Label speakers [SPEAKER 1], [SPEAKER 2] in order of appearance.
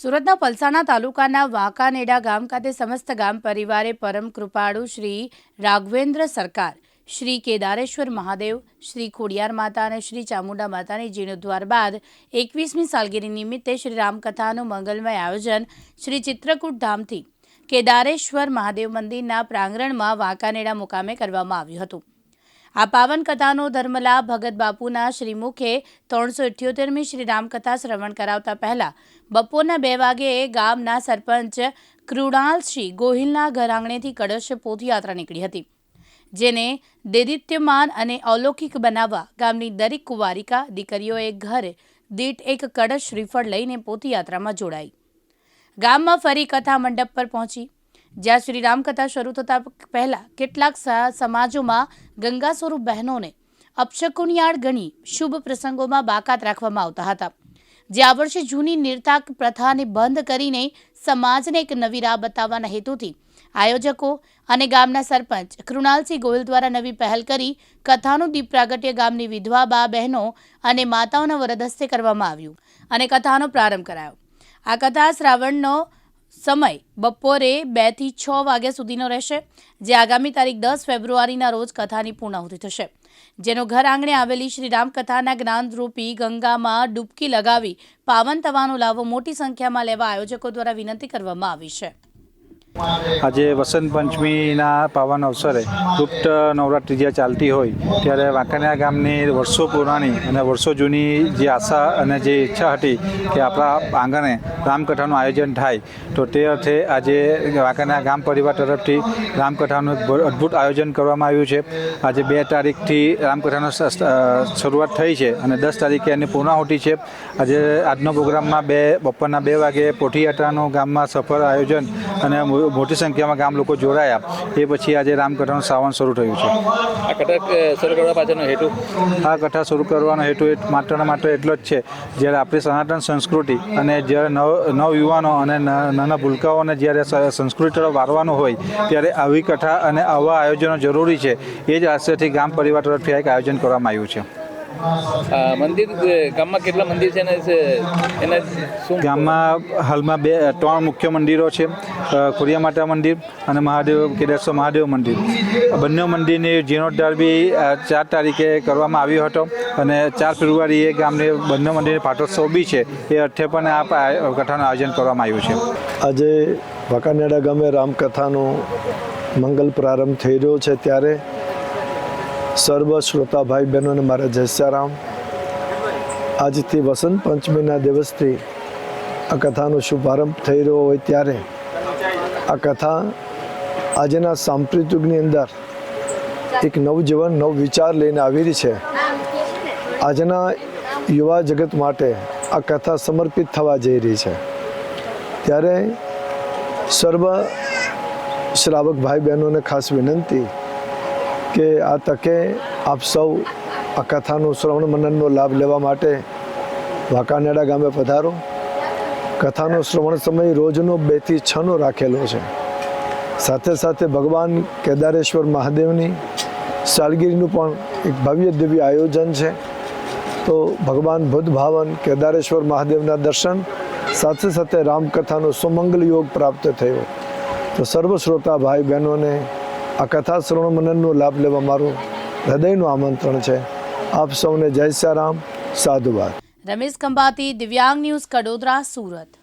[SPEAKER 1] સુરતના પલસાણા તાલુકાના વાંકાનેડા ગામ ખાતે સમસ્ત ગામ પરિવારે પરમ કૃપાળુ શ્રી રાઘવેન્દ્ર સરકાર, શ્રી કેદારેશ્વર મહાદેવ, શ્રી ખોડિયાર માતા અને શ્રી ચામુંડા માતાની જીર્ણોદ્વાર બાદ એકવીસમી સાલગીરી નિમિત્તે શ્રી રામકથાનું મંગલમય આયોજન શ્રી ચિત્રકૂટ ધામથી કેદારેશ્વર મહાદેવ મંદિરના પ્રાંગણમાં વાંકાનેડા મુકામે કરવામાં આવ્યું હતું. આ પાવન કથાનો ધર્મલાભ ભગત બાપુના શ્રીમુખે ત્રણસો ઇઠ્યોતેરમી શ્રી રામકથા શ્રવણ કરાવતા પહેલા બપોરના બે વાગ્યે ગામના સરપંચ કૃણાલસિંહ ગોહિલના ઘર આંગણેથી કળશ પોથયાત્રા નીકળી હતી, જેને દેદિત્યમાન અને અલૌકિક બનાવવા ગામની દરેક કુંવારિકા દીકરીઓએ ઘર દીઠ એક કળશ શ્રીફળ લઈને પોથયાત્રામાં જોડાઈ. ગામમાં ફરી કથા મંડપ પર પહોંચી જ્યાં શ્રી રામકથા શરૂ થતા પહેલાં કેટલાક સમાજોમાં ગંગા સ્વરૂપ બહેનોને અપશકુનિયાળ ગણી શુભ પ્રસંગોમાં બાકાત રાખવામાં આવતા હતા. જે આ વર્ષે જૂની નિર્તાક પ્રથાને બંધ કરીને સમાજને એક નવી રાહ બતાવવાના હેતુથી આયોજકો અને ગામના સરપંચ કૃણાલસિંહ ગોયલ દ્વારા નવી પહેલ કરી કથાનું દીપ પ્રાગટ્ય ગામની વિધવા બા બહેનો અને માતાઓના વરદસ્તે કરવામાં આવ્યું અને કથાનો પ્રારંભ કરાયો. આ કથા શ્રાવણનો સમય બપોરે બેથી છ વાગ્યા સુધીનો રહેશે, જે આગામી તારીખ દસ ફેબ્રુઆરીના રોજ કથાની પૂર્ણાહુતિ થશે. જેનો ઘર આંગણે આવેલી શ્રી રામકથાના જ્ઞાનરૂપી ગંગામાં ડૂબકી લગાવી પાવન થવાનો લાવો મોટી સંખ્યામાં લેવા આયોજકો દ્વારા વિનંતી કરવામાં આવી છે.
[SPEAKER 2] આજે વસંત પંચમીના પાવન અવસરે ગુપ્ત નવરાત્રિ જે ચાલતી હોય, ત્યારે વાંકાનેર ગામની વર્ષો પુરાણી અને વર્ષો જૂની જે આશા અને જે ઈચ્છા હતી કે આપણા આંગણે રામકથાનું આયોજન થાય, તો તે અર્થે આજે વાંકાનેર ગામ પરિવાર તરફથી રામકથાનું અદ્ભુત આયોજન કરવામાં આવ્યું છે. આજે બે તારીખથી રામકથાનો શરૂઆત થઈ છે અને દસ તારીખે એની પૂર્ણાહુતિ છે. આજે આજનો પ્રોગ્રામમાં બે, બપોરના બે વાગે પોઠીયાત્રાનું ગામમાં સફળ આયોજન અને મોટી સંખ્યામાં ગામ લોકો જોડાયા. એ પછી આજે રામકથાનું શ્રાવણ શરૂ થયું છે.
[SPEAKER 3] આ કથા શરૂ કરવા પાછળનો હેતુ?
[SPEAKER 2] આ કથા શરૂ કરવાનો હેતુ એ માત્ર ને માત્ર એટલો જ છે જ્યારે આપણી સનાતન સંસ્કૃતિ અને જ્યારે નવ નવયુવાનો અને નાના ભૂલકાઓને જ્યારે સંસ્કૃતિ તરફ વારવાનું હોય ત્યારે આવી કથા અને આવા આયોજનો જરૂરી છે. એ જ આશયથી ગામ પરિવાર તરફથી એક આયોજન કરવામાં આવ્યું છે.
[SPEAKER 3] મંદિર ગામમાં કેટલા મંદિર છે ને એના શું
[SPEAKER 2] ગામમાં હાલમાં બે ત્રણ મુખ્ય મંદિરો છે ખુરિયા ખોડિયા માતા મંદિર અને મહાદેવ કેદારેશ્વર મહાદેવ મંદિર. બંને મંદિરની જીર્ણોદ્ધાર બી ચાર તારીખે કરવામાં આવ્યો હતો અને ચાર ફેબ્રુઆરીએ ગામની બંને મંદિરની પાટોત્સવ બી છે એ અર્થે પણ આ કથાનું આયોજન કરવામાં આવ્યું છે.
[SPEAKER 4] આજે વાંકાનેડા ગામે રામકથાનો મંગલ પ્રારંભ થઈ રહ્યો છે ત્યારે સર્વ શ્રોતા ભાઈ બહેનોને મારા જય શ્યારામ આજથી વસંત પંચમીના દિવસથી આ કથાનો શુભારંભ થઈ રહ્યો હોય ત્યારે આ કથા આજના સાંપ્રત યુગની અંદર એક નવજીવન, નવ વિચાર લઈને આવી રહી છે. આજના યુવા જગત માટે આ કથા સમર્પિત થવા જઈ રહી છે. ત્યારે સર્વ શ્રાવક ભાઈ બહેનોને ખાસ વિનંતી કે આ તકે આપ સૌ આ કથાનું શ્રવણ મનનનો લાભ લેવા માટે વાંકાનેડા ગામે પધારો. કથાનો શ્રવણ સમય રોજનો બેથી છનો રાખેલો છે. સાથે સાથે ભગવાન કેદારેશ્વર મહાદેવની સાલગીરીનું પણ એક ભવ્ય દિવ્ય આયોજન છે. તો ભગવાન બુદ્ધ ભાવન કેદારેશ્વર મહાદેવના દર્શન, સાથે સાથે રામકથાનો સુમંગલ યોગ પ્રાપ્ત થયો. તો સર્વ શ્રોતા ભાઈ બહેનોને આ કથા શ્રવણ મનનનો લાભ લેવા મારું હૃદયનું આમંત્રણ છે. આપ સૌને જય સારામ રામ. સાધુવાદ.
[SPEAKER 1] રમેશ ખંભાતી, દિવ્યાંગ ન્યૂઝ, કડોદરા, સુરત.